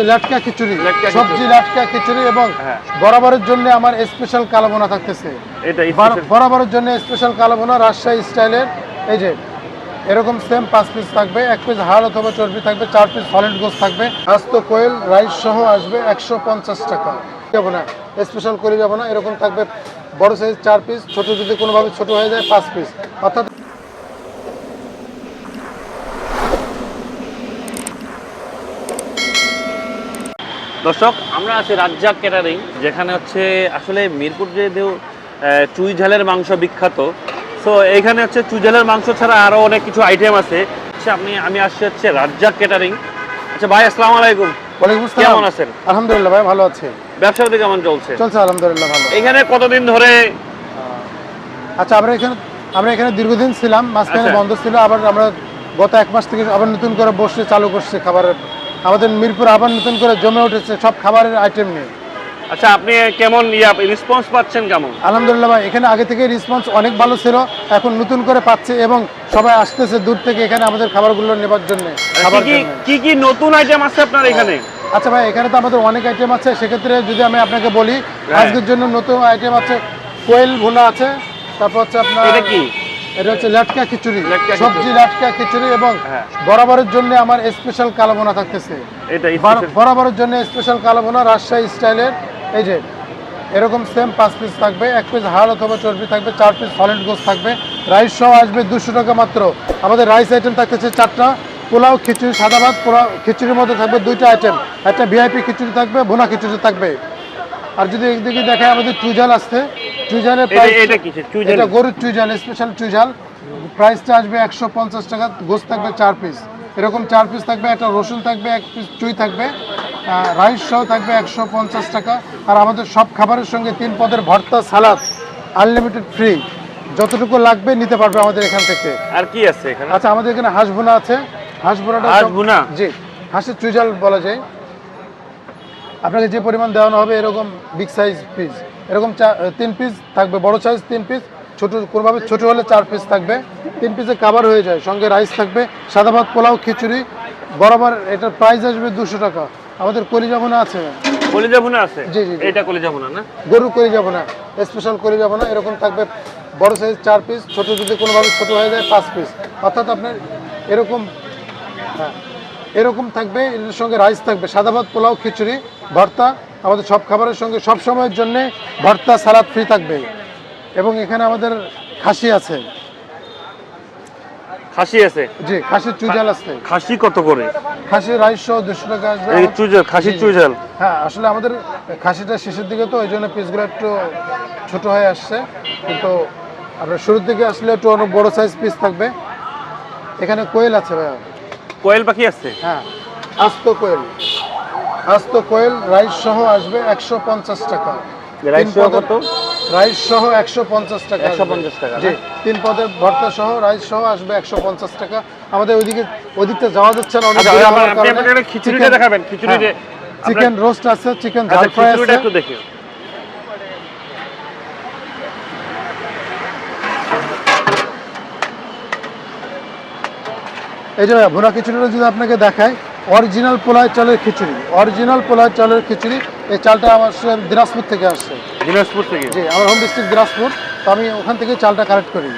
হচ্ছে লাটকা খিচুড়ি সবজি লাটকা খিচুড়ি এবং হ্যাঁ। বরাবরের জন্য আমার স্পেশাল কালাবোনা থাকতেছে। বরাবরের জন্য স্পেশাল কালাবোনা রাজশাহী স্টাইলের। এই যে এরকম সেম পাঁচ পিস থাকবে এক পিস হাড় অথবা চর্বি থাকবে চার পিস সলিড গোস থাকবে। আস্ত কোয়েল রাইস সহ আসবে একশো পঞ্চাশ টাকা। যাব না স্পেশাল করে যাব না এরকম থাকবে বড় সাইজ চার পিস ছোট যদি কোনোভাবে ছোট হয়ে যায় পাঁচ পিস অর্থাৎ দর্শক আমরা আছি রাজ্জাক ক্যাটারিং যেখানে হচ্ছে আসলে মিরপুর যেহেতু চুই ঝালের মাংস বিখ্যাত। সো এইখানে হচ্ছে চুই ঝালের মাংস ছাড়া আরও অনেক কিছু আইটেম আছে। আচ্ছা আপনি আমি আসছি হচ্ছে রাজ্জাক ক্যাটারিং আচ্ছা ভাই আসসালামু আলাইকুম। কেমন আছেন? আলহামদুলিল্লাহ ভাই ভালো আছি। ব্যবসা বাণিজ্য কেমন চলছে? চলছে আলহামদুলিল্লাহ ভালো। এখানে কতদিন ধরে? আচ্ছা আমরা এখানে আমরা এখানে দীর্ঘদিন ছিলাম মাঝখানে আচ্ছা। বন্ধ ছিল আবার আমরা গত এক মাস থেকে আবার নতুন করে বসে চালু করছে খাবারের আমাদের মিরপুর আবার নতুন করে জমে উঠেছে সব খাবারের আইটেম নিয়ে। আচ্ছা আপনি কেমন ইয়া রেসপন্স পাচ্ছেন কেমন? আলহামদুলিল্লাহ ভাই এখানে আগে থেকে রেসপন্স অনেক ভালো ছিল এখন নতুন করে পাচ্ছে এবং সবাই আসতেছে দূর থেকে এখানে আমাদের খাবারগুলো নেবার জন্য খাবার কি কি- কি কি নতুন আইটেম আছে আপনার এখানে? আচ্ছা ভাই এখানে তো আমাদের অনেক আইটেম আছে সেক্ষেত্রে যদি আমি আপনাকে বলি হ্যাঁ। আজকের জন্য নতুন আইটেম আছে কোয়েল ভুনা আছে তারপর হচ্ছে আপনার এটা কি? এটা হচ্ছে লাটকা খিচুড়ি। সবজি লাটকা খিচুড়ি এবং হ্যাঁ। বরাবরের জন্য আমার স্পেশাল কালাবোনা থাকতেছে। বরাবরের জন্য স্পেশাল কালাবোনা রাজশাহী স্টাইলের। এই যে এরকম সেম পাঁচ পিস থাকবে এক পিস হাড় অথবা চর্বি থাকবে চার পিস সলিড গোস থাকবে। রাইস সহ আসবে দুশো টাকা মাত্র। আমাদের রাইস আইটেম থাকতেছে চারটা। পোলাও খিচুড়ি সাদা ভাত পোলাও খিচুড়ির মধ্যে থাকবে দুইটা আইটেম একটা ভিআইপি খিচুড়ি থাকবে ভুনা খিচুড়ি থাকবে। আর যদি একদিকে দেখায় আমাদের চুইঝাল আসছে চুইঝালের price- এটা কিসের? চুই এটা গরুর চুইঝাল স্পেশাল চুইঝাল প্রাইসটা আসবে একশো পঞ্চাশ টাকা গোস থাকবে চার পিস এরকম চার পিস থাকবে একটা রসুন থাকবে এক পিস চুই থাকবে রাইস সহ থাকবে একশো পঞ্চাশ টাকা। আর আমাদের সব খাবারের সঙ্গে তিন পদের ভর্তা সালাদ আনলিমিটেড ফ্রি যতটুকু লাগবে নিতে পারবে আমাদের এখান থেকে। আর কি আছে এখানে? আচ্ছা আমাদের এখানে হাঁস ভুনা আছে। হাঁস ভুনাটা হাঁস ভুনা? জি হাঁসের চুইঝাল বলা যায়। আপনাকে যে পরিমাণ দেওয়ানো হবে এরকম বিগ সাইজ পিস এরকম চা- তিন পিস থাকবে বড় সাইজ তিন পিস ছোট কোনোভাবে ছোট হলে চার পিস থাকবে। তিন পিসে কাবার হয়ে যায় সঙ্গে রাইস থাকবে সাদা ভাত পোলাও খিচুড়ি। বরাবর এটার প্রাইস আসবে দুশো টাকা। আমাদের কলিজা ভুনা আছে। কলিজা ভুনা আছে? জি, জি। এটা কলিজা ভুনা না? গরু করে যাব না স্পেশাল করে যাব না এরকম থাকবে বড় সাইজ চার পিস ছোট যদি কোনোভাবে ছোট হয়ে যায় পাঁচ পিস অর্থাৎ আপনার এরকম হ্যাঁ এরকম থাকবে এর সঙ্গে রাইস থাকবে সাদা ভাত পোলাও খিচুড়ি। ভর্তা আমাদের সব খাবারের সঙ্গে সব সময়ের জন্য ভর্তা সালাদ ফ্রি থাকবে। এবং এখানে আমাদের খাসি আছে। খাসি আছে? জি খাসির চুজাল আছে। খাসি কত করে? খাসির রাইস সহ দুশো টাকা এই চুইঝাল খাসির জি। হ্যাঁ আসলে আমাদের খাসিটা শেষের দিকে তো ওই জন্য পিসগুলো একটু ছোট হয়ে আসছে। কিন্তু আপনার শুরুর দিকে আসলে একটু অনেক বড় সাইজ পিস থাকবে। এখানে কোয়েল আছে ভাইয়া। কোয়েল পাখি আছে? হ্যাঁ আস্ত কোয়েল। আস্ত কোয়েল রাইস সহ আসবে একশো পঞ্চাশ টাকা। রাইস সহ কত? রাইস সহ একশো পঞ্চাশ টাকা আসবে। 150 টাকা, জি তিন পদের ভর্তা সহ রাইস সহ আসবে একশো পঞ্চাশ টাকা। আমাদের ওইদিকে ওইদিকটা যাওয়া যাচ্ছে না অনেক আচ্ছা খিচুড়িটা দেখাবেন খিচুড়ি হ্যাঁ, চিকেন রোস্ট আছে চিকেন ঝাল আচ্ছা ফ্রাই আছে। একটু দেখি। এই যে ভুনা খিচুড়িটা যদি আপনাকে দেখায় অরিজিনাল পোলায় চালের খিচুড়ি অরিজিনাল পোলায় চালের খিচুড়ি এই চালটা আমার দিনাজপুর থেকে আসছে। দিনাজপুর থেকে? জি আমার হোম ডিস্ট্রিক্ট দিনাজপুর তো আমি ওখান থেকে চালটা কালেক্ট করি।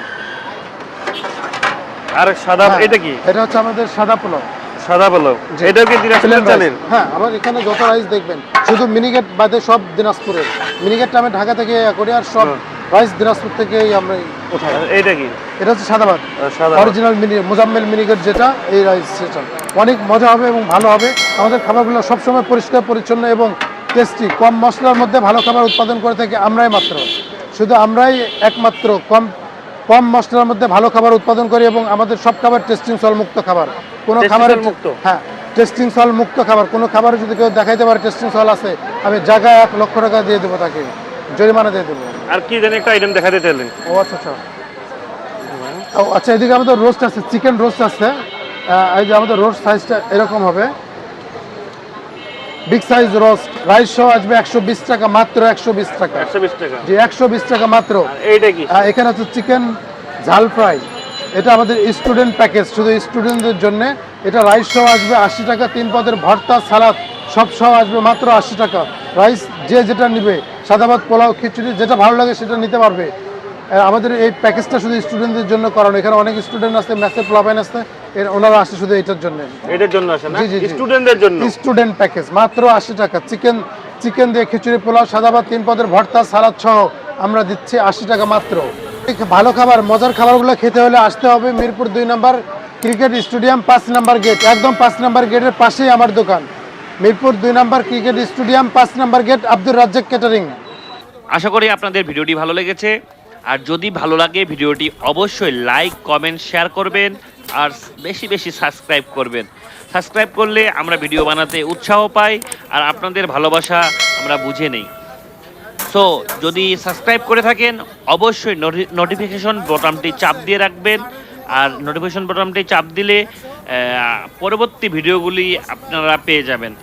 আর সাদা হ্যাঁ, এটা কি? এটা হচ্ছে আমাদের সাদা পোলাও। সাদা পোলাও। জি। এটাও কি দিনাজপুর চালের? হ্যাঁ আমার এখানে যত রাইস দেখবেন শুধু মিনিকেট বাদে সব দিনাজপুরের। মিনিকেটটা আমি ঢাকা থেকে ইয়ে করি আর সব। রাইস দিনাজপুর থেকেই আমরা উঠাই এইটা কি? এটা হচ্ছে সাদা ভাত আর সাদা অরিজিনাল মিনি মোজাম্মেল মিনিকেট যেটা এই রাইস সেটা। অনেক মজা হবে এবং ভালো হবে। আমাদের খাবারগুলো সবসময় পরিষ্কার পরিচ্ছন্ন এবং টেস্টি কম মশলার মধ্যে ভালো খাবার উৎপাদন করে থাকি আমরাই মাত্র। শুধু আমরাই একমাত্র কম কম মশলার মধ্যে ভালো খাবার উৎপাদন করি এবং আমাদের সব খাবার টেস্টিং সল মুক্ত খাবার। কোনো খাবারের মুক্ত? হ্যাঁ টেস্টিং সল মুক্ত খাবার। কোনো খাবারে যদি কেউ দেখাইতে পারে টেস্টিং সল আছে আমি জায়গায় এক লক্ষ টাকা দিয়ে দেবো তাকে। জরিমানা দিয়ে দেবো আর কি জানি একটা আইটেম দেখাতে চাইলেন। ও আচ্ছা আচ্ছা। ও আচ্ছা এদিকে আমাদের রোস্ট আছে চিকেন রোস্ট আছে। এই যে আমাদের রোস্ট সাইজটা এরকম হবে। বিগ সাইজ রোস্ট রাইস সহ আসবে একশো বিশ টাকা মাত্র একশো বিশ টাকা। একশো বিশ টাকা। জি একশো বিশ টাকা মাত্র। আর এইটা কি? আহ, এখানে আছে চিকেন ঝাল ফ্রাই এটা আমাদের স্টুডেন্ট প্যাকেজ শুধু স্টুডেন্টদের জন্য। এটা রাইস সহ আসবে আশি টাকা তিন পদের ভর্তা সালাদ সব সহ আসবে মাত্র আশি টাকা। রাইস যে যেটা নিবে সাদা ভাত পোলাও খিচুড়ি যেটা ভালো লাগে সেটা নিতে পারবে। আমাদের এই প্যাকেজটা শুধু স্টুডেন্টদের জন্য করানো। এখানে অনেক স্টুডেন্ট আসছে ম্যাথে প্লাবেন আসছে এর ওনারা আসে শুধু এটার জন্য। এটার জন্য আসে না। স্টুডেন্টদের জন্য? স্টুডেন্ট প্যাকেজ মাত্র আশি টাকা। চিকেন চিকেন দিয়ে খিচুড়ি পোলাও সাদা ভাত তিন পদের ভর্তা সালাদ সহ আমরা দিচ্ছি আশি টাকা মাত্র। ভালো খাবার মজার খাবারগুলো খেতে হলে আসতে হবে মিরপুর দুই নম্বর ক্রিকেট স্টেডিয়াম পাঁচ নম্বর গেট একদম পাঁচ নম্বর গেটের পাশেই আমার দোকান। মিরপুর দুই নম্বর ক্রিকেট স্টেডিয়াম, পাঁচ number gate, Abdur Razzak catering আশা করি আপনাদের ভিডিওটি ভালো লেগেছে। আর যদি ভালো লাগে, ভিডিওটি অবশ্যই লাইক কমেন্ট শেয়ার করবেন আর বেশি বেশি সাবস্ক্রাইব করবেন। সাবস্ক্রাইব করলে আমরা ভিডিও বানাতে উৎসাহ পাই আর আপনাদের ভালোবাসা আমরা বুঝে নেই। সো যদি সাবস্ক্রাইব করে থাকেন, অবশ্যই নোটিফিকেশন বোতামটি চাপ দিয়ে রাখবেন। আর নোটিফিকেশন বোতামটি চাপ দিলে পরবর্তী ভিডিওগুলি আপনারা পেয়ে যাবেন।